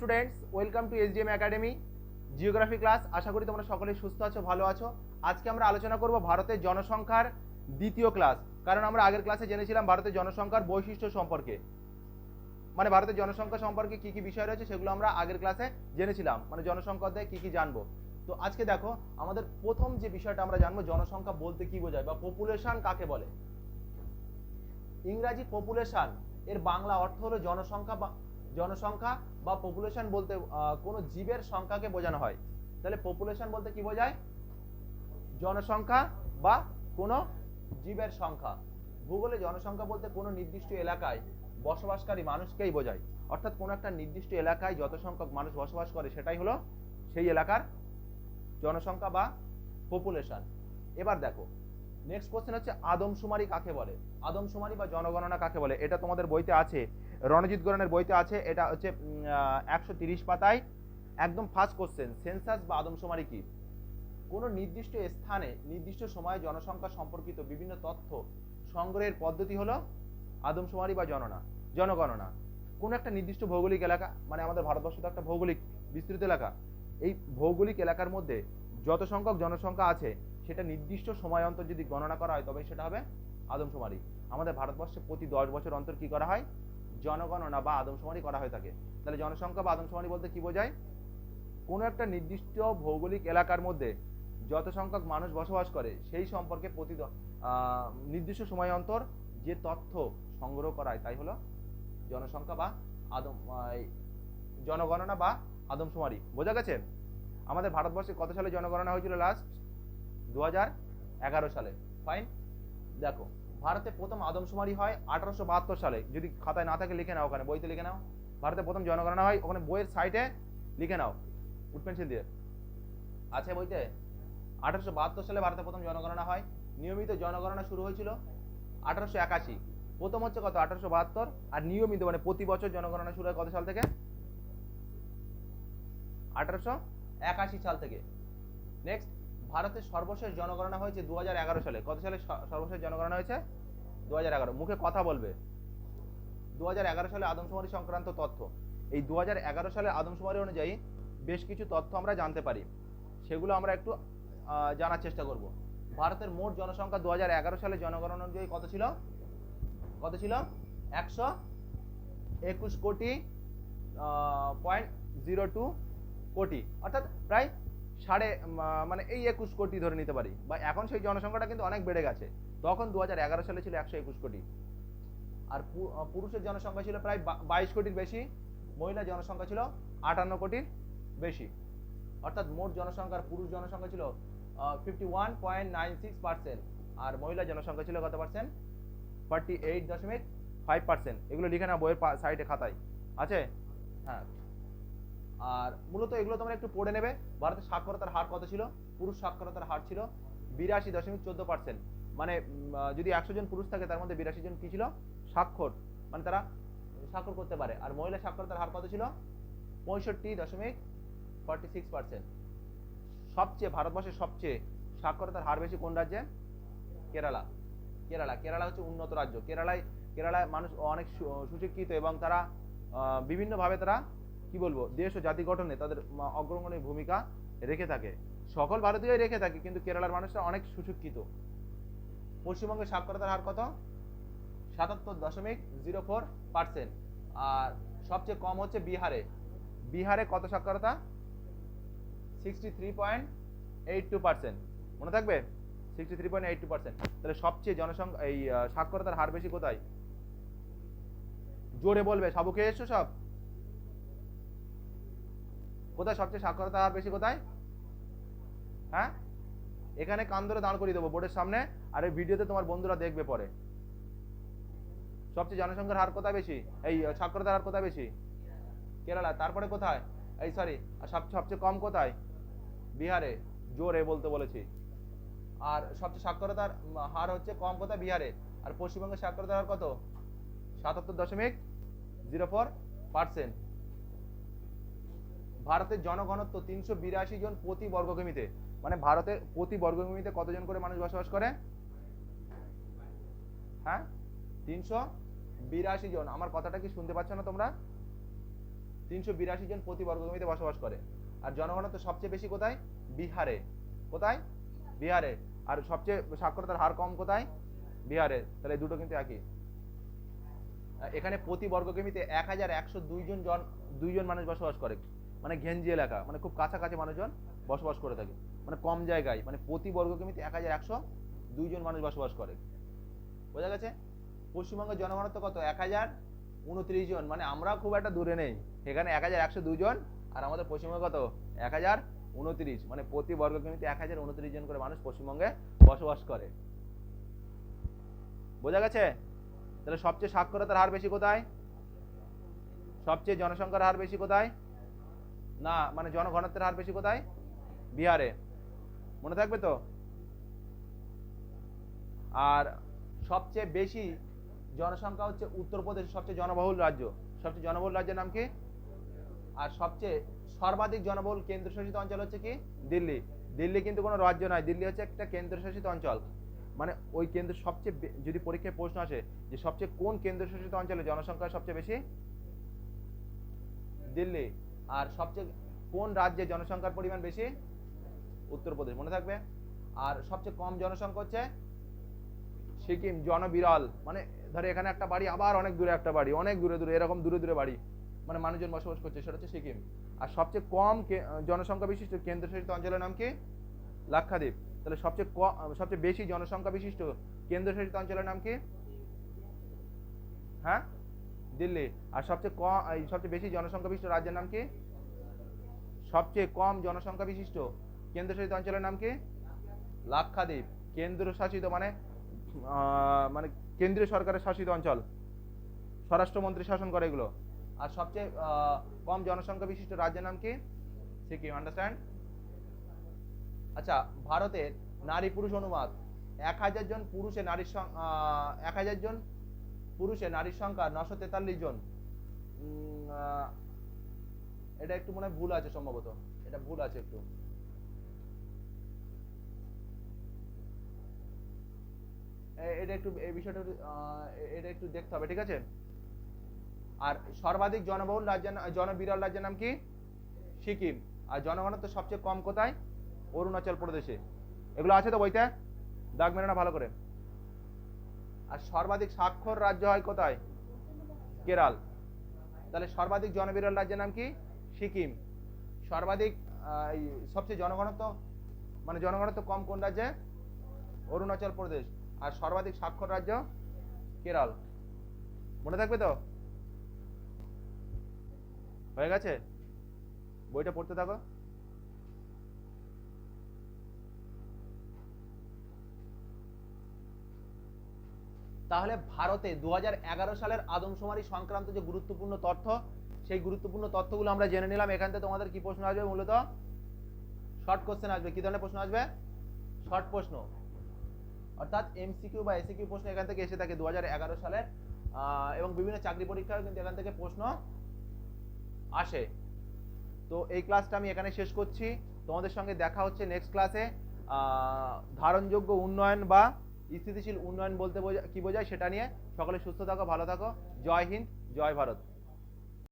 Students welcome to SDM academy geography class আশা করি তোমরা সকলেই সুস্থ আছো, ভালো আছো। আজকে আমরা আলোচনা করব ভারতের জনসংখ্যার দ্বিতীয় ক্লাস কারণ আমরা আগের ক্লাসে জেনেছিলাম ভারতের জনসংখ্যার বৈশিষ্ট্য সম্পর্কে। মানে ভারতের জনসংখ্যা সম্পর্কে কি কি বিষয় রয়েছে সেগুলো আমরা আগের ক্লাসে জেনেছিলাম। মানে জনসংখ্যা জনসংখ্যাতে কি কি জানব। তো আজকে দেখো, আমাদের প্রথম যে বিষয়টা আমরা জানব, জনসংখ্যা বলতে কি বোঝায় বা পপুলেশন কাকে বলে? ইংরাজি পপুলেশন এর বাংলা অর্থ হলো জনসংখ্যা বা জনসংখ্যা বা পপুলেশন বলতে কোনো জীবের সংখ্যাকে বোঝানো হয়। তাহলে পপুলেশন বলতে কি বোঝায়? জনসংখ্যা বা কোনো জীবের সংখ্যা। ভূগোলে জনসংখ্যা বলতে কোনো নির্দিষ্ট এলাকায় বসবাসকারী মানুষকেই বোঝায়। অর্থাৎ কোনো একটা নির্দিষ্ট এলাকায় যত সংখ্যক মানুষ বসবাস করে, সেটাই হলো সেই এলাকার জনসংখ্যা বা পপুলেশন এবার দেখো নেক্সট কোশ্চেন হচ্ছে আদমশুমারি কাকে বলে? আদমশুমারি বা জনগণনা কাকে বলে? এটা তোমাদের বইতে আছে। রণজিৎ গরনের বইতে আছে, এটা হচ্ছে একশো তিরিশ পাতায়, একদম ফার্স্ট কোশ্চেন সেন্সাস বা আদমশুমারি কি? কোনো নির্দিষ্ট স্থানে, নির্দিষ্ট সময়ে জনসংখ্যা সম্পর্কিত বিভিন্ন তথ্য সংগ্রহের পদ্ধতি হলো আদমশুমারি বা জননা, জনগণনা। কোনো একটা নির্দিষ্ট ভৌগোলিক এলাকা মানে আমাদের ভারতবর্ষ তো একটা ভৌগোলিক বিস্তৃত এলাকা, এই ভৌগোলিক এলাকার মধ্যে যত সংখ্যক জনসংখ্যা আছে, সেটা নির্দিষ্ট সময় অন্তর যদি গণনা করা হয় তবে সেটা হবে আদমশুমারি। আমাদের ভারতবর্ষে প্রতি দশ বছর অন্তর কি করা হয়? জনগণনা বা আদমশুমারি করা হয়ে থাকে। তাহলে জনসংখ্যা বা আদমশুমারি বলতে কি বোঝায়? কোনো একটা নির্দিষ্ট ভৌগোলিক এলাকার মধ্যে যত সংখ্যক মানুষ বসবাস করে, সেই সম্পর্কে প্রতি নির্দিষ্ট সময় অন্তর যে তথ্য সংগ্রহ করা হয়, তাই হলো জনসংখ্যা বা আদম জনগণনা বা আদমশুমারি। বোঝা গেছে? আমাদের ভারতবর্ষে কত সালে জনগণনা হয়েছিল লাস্ট দু সালে। ফাইন দেখো ভারতে প্রথম আদমশুমারি হয় আঠারোশো বাহাত্তর সালে। যদি খাতায় না থাকে, লিখে নাও ওখানে, বইতে লিখে নাও। ভারতে প্রথম জনগণনা হয়, ওখানে বইয়ের সাইটে লিখে নাও উড পেন্সিল দিয়ে। আছে বইতে? আঠারোশো বাহাত্তর সালে ভারতে প্রথম জনগণনা হয়। নিয়মিত জনগণনা শুরু হয়েছিল আঠারোশো একাশি। প্রথম হচ্ছে কত? আঠারোশো বাহাত্তর। আর নিয়মিত মানে প্রতি বছর জনগণনা শুরু হয় কত সাল থেকে? আঠারোশো একাশি সাল থেকে। নেক্সট ভারতের সর্বশেষ জনগণনা হয়েছে দু হাজার এগারো সালে। কত সালে সর্বশেষ জনগণনা হয়েছে? দু হাজার এগারো, মুখে কথা বলবে। দু হাজার এগারো সালে আদমশুমারি সংক্রান্ত তথ্য। এই দু হাজার এগারো সালে আদমশুমারি অনুযায়ী বেশ কিছু তথ্য আমরা জানতে পারি। সেগুলো আমরা একটু জানার চেষ্টা করব। ভারতের মোট জনসংখ্যা দুহাজার এগারো সালে জনগণনা অনুযায়ী কত ছিল? কত ছিল? একশো একুশ কোটি পয়েন্ট জিরো টু কোটি। অর্থাৎ প্রায় সাড়ে মানে এই একুশ কোটি ধরে নিতে পারি। বা এখন সেই জনসংখ্যাটা কিন্তু অনেক বেড়ে গেছে। তখন দু হাজার এগারো সালে ছিল একশো একুশ কোটি। আর পুরুষের জনসংখ্যা ছিল প্রায় বাইশ কোটির বেশি মহিলা জনসংখ্যা ছিল আটান্ন কোটির বেশি। অর্থাৎ মোট জনসংখ্যার পুরুষ জনসংখ্যা ছিল fifty one point nine six percent আর মহিলা জনসংখ্যা ছিল কত পার্সেন্ট ফর্টি এইট দশমিক ফাইভ পার্সেন্ট এগুলো লিখে না বইয়ের সাইডে খাতায়। আছে? হ্যাঁ। আর মূলত এগুলো তোমরা একটু পড়ে নেবে। ভারতের সাক্ষরতার হার কত ছিল? পুরুষ সাক্ষরতার হার ছিল বিরাশি দশমিক চোদ্দ পার্সেন্ট মানে যদি একশো জন পুরুষ থাকে, তার মধ্যে বিরাশি জন কি ছিল? স্বাক্ষর। মানে তারা স্বাক্ষর করতে পারে। আর মহিলা সাক্ষরতার হার কত ছিল? পঁয়ষট্টি দশমিক ফর্টি সিক্স পার্সেন্ট সবচেয়ে, ভারতবর্ষের সবচেয়ে সাক্ষরতার হার বেশি কোন রাজ্যে? কেরালা। কেরালা। কেরালা হচ্ছে উন্নত রাজ্য। কেরালায় কেরালায় মানুষ অনেক সুশিক্ষিত এবং তারা বিভিন্নভাবে তারা, কি বলব, দেশ ও জাতি গঠনে তাদের অগ্রগণ্য ভূমিকা রেখে থাকে। সকল ভারতীয়ই রেখে থাকে, কিন্তু কেরালার মানুষরা অনেক সুশিক্ষিত। পশ্চিমবঙ্গের সাক্ষরতার হার কত? সাতাত্তর দশমিক জিরো ফোর পার্সেন্ট। আর সবচেয়ে কম হচ্ছে বিহারে। বিহারে কত সাক্ষরতা? Sixty three point eight two percent মনে থাকবে? Sixty three point eight two percent তাহলে সবচেয়ে জনসংখ্যা, এই সাক্ষরতার হার বেশি কোথায়? জোরে বলবে। সাবু খেয়ে এসছো সব? কোথায় সবচেয়ে সাক্ষরতার হার বেশি কোথায়? হ্যাঁ? এখানে কান ধরে দাঁড় করিয়ে দেবো বোর্ডের সামনে, আর এই ভিডিওতে তোমার বন্ধুরা দেখবে পরে। সবচেয়ে জনসংখ্যার হার কোথায় বেশি? এই সাক্ষরতার হার কোথায় বেশি? কেরালা, তারপরে কোথায়? এই সরি সব, সবচেয়ে কম কোথায়? বিহারে, জোরে বলতে বলেছি। আর সবচেয়ে সাক্ষরতার হার হচ্ছে কম কোথায়? বিহারে। আর পশ্চিমবঙ্গের সাক্ষরতার হার কত? সাতাত্তর দশমিক জিরো ফোর পার্সেন্ট। ভারতের জনঘনত্ব তিনশো বিরাশি জন প্রতি বর্গকিমিতে মানে ভারতের প্রতি বর্গভূমিতে কতজন করে মানুষ বসবাস করে? হ্যাঁ? তিনশো বিরাশি জন। আমার কথাটা কি শুনতে পাচ্ছ না তোমরা? তিনশো বিরাশি জন প্রতি বর্গভূমিতে বসবাস করে। আর জনগণত্ব সবচেয়ে বেশি কোথায়? বিহারে। কোথায়? বিহারে। আর সবচেয়ে সাক্ষরতার হার কম কোথায়? বিহারে। তাহলে দুটো কিন্তু একই। এখানে প্রতি বর্গ কিলোমিটারে এক হাজার একশো দুইজন জন দুইজন মানুষ বসবাস করে। মানে ঘেঞ্জি এলাকা। মানে খুব কাছাকাছি মানুষজন বসবাস করে থাকে। মানে কম জায়গায় মানে প্রতি বর্গ কিলোমিটারে এক হাজার একশো দুইজন মানুষ বসবাস করে। বোঝা গেছে? পশ্চিমবঙ্গের জনগণত্ব কত? এক হাজার উনত্রিশ জন। মানে আমরা খুব একটা দূরে নেই। এখানে এক হাজার একশো দুজন আর আমাদের পশ্চিমবঙ্গে কত? এক হাজার উনত্রিশ। মানে প্রতি বর্গ কিলোমিটারে এক হাজার উনত্রিশ জন করে মানুষ পশ্চিমবঙ্গে বসবাস করে। বোঝা গেছে? তাহলে সবচেয়ে সাক্ষরতার হার বেশি কোথায়? সবচেয়ে জনসংখ্যার হার বেশি কোথায়? না মানে জনঘনত্বের হার বেশি কোথায়? বিহারে। মনে থাকবে তো? আর সবচেয়ে বেশি জনসংখ্যা হচ্ছে উত্তরপ্রদেশ সবচেয়ে জনবহুল রাজ্য। সবচেয়ে জনবহুল রাজ্যের নাম কি? আর সবচেয়ে সর্বাধিক জনবহুল কেন্দ্রশাসিত অঞ্চল হচ্ছে কি? দিল্লি। দিল্লি কিন্তু কোনো রাজ্য নয়। দিল্লি হচ্ছে একটা কেন্দ্রশাসিত অঞ্চল। মানে ওই কেন্দ্র সবচেয়ে যদি পরীক্ষায় প্রশ্ন আসে যে সবচেয়ে কোন কেন্দ্রশাসিত অঞ্চলে জনসংখ্যা সবচেয়ে বেশি? দিল্লি। আর সবচেয়ে কোন রাজ্যে জনসংখ্যার পরিমাণ বেশি? উত্তরপ্রদেশ, মনে থাকবে? আর সবচেয়ে কম জনসংখ্যা হচ্ছে সিকিম, জনবিরল। মানে ধরে এখানে একটা বাড়ি, আবার অনেক দূরে একটা বাড়ি, অনেক দূরে দূরে, এরকম দূরে দূরে বাড়ি। মানে মানুষজন বসবাস করছে, সেটা হচ্ছে সিকিম। আর সবচেয়ে কম জনসংখ্যা বিশিষ্ট কেন্দ্রশাসিত অঞ্চলের নাম কি? লাক্ষাদ্বীপ। তাহলে সবচেয়ে ক- সবচেয়ে বেশি জনসংখ্যা বিশিষ্ট কেন্দ্রশাসিত অঞ্চলের নাম কি? হ্যাঁ? দিল্লি। আর সবচেয়ে কম সবচেয়ে বেশি জনসংখ্যা বিশিষ্ট রাজ্যের নাম কি? সবচেয়ে কম জনসংখ্যা বিশিষ্ট কেন্দ্রশাসিত অঞ্চলের নাম কি? লাক্ষাদ্বীপ। কেন্দ্রশাসিত মানে মানে কেন্দ্রীয় সরকারের শাসিত অঞ্চল। স্বরাষ্ট্রমন্ত্রী শাসন করে এগুলো। আর সবচেয়ে কম জনসংখ্যা বিশিষ্ট রাজ্যের নাম কি? সিকিম আন্ডারস্ট্যান্ড আচ্ছা ভারতের নারী পুরুষ অনুপাত এক হাজার জন পুরুষে নারীর এক হাজার জন পুরুষে নারীর সংখ্যা নশো তেতাল্লিশ জন। এটা একটু মনে হয় ভুল আছে সম্ভবত। এটা ভুল আছে একটু। এটা একটু এই বিষয়টা এটা একটু দেখতে হবে, ঠিক আছে? আর সর্বাধিক জনবহুল রাজ্যের জনবিরল রাজ্যের নাম কি? সিকিম। আর জনগণত্ব সবচেয়ে কম কোথায়? অরুণাচল প্রদেশে। এগুলো আছে তো বইতে? দাগ মেরে না ভালো করে। আর সর্বাধিক স্বাক্ষর রাজ্য হয় কোথায়? কেরাল। তাহলে সর্বাধিক জনবিরল রাজ্যের নাম কি? সিকিম। সর্বাধিক সবচেয়ে জনগণত্ব মানে জনগণত্ব কম কোন রাজ্যে? অরুণাচল প্রদেশ। আর সর্বাধিক স্বাক্ষর রাজ্য কেরল। মনে থাকবে তো? হয়ে গেছে? বইটা পড়তে থাকো। তাহলে ভারতে দু হাজার এগারো সালের আদমশুমারি সংক্রান্ত যে গুরুত্বপূর্ণ তথ্য, সেই গুরুত্বপূর্ণ তথ্যগুলো আমরা জেনে নিলাম। এখান থেকে তোমাদের কি প্রশ্ন আসবে? মূলত শর্ট কোশ্চেন আসবে। কি ধরনের প্রশ্ন আসবে? শর্ট প্রশ্ন। অর্থাৎ এমসিকিউ বা এসিকিউ প্রশ্ন এখান থেকে এসে থাকে দু সালের এবং বিভিন্ন চাকরি পরীক্ষায় কিন্তু এখান থেকে প্রশ্ন আসে। তো এই ক্লাসটা আমি এখানে শেষ করছি। তোমাদের সঙ্গে দেখা হচ্ছে নেক্সট ক্লাসে ধারণযোগ্য উন্নয়ন বা স্থিতিশীল উন্নয়ন বলতে বোঝা- কী বোঝায় সেটা নিয়ে। সকলে সুস্থ থাকো, ভালো থাকো। জয় হিন্দ, জয় ভারত।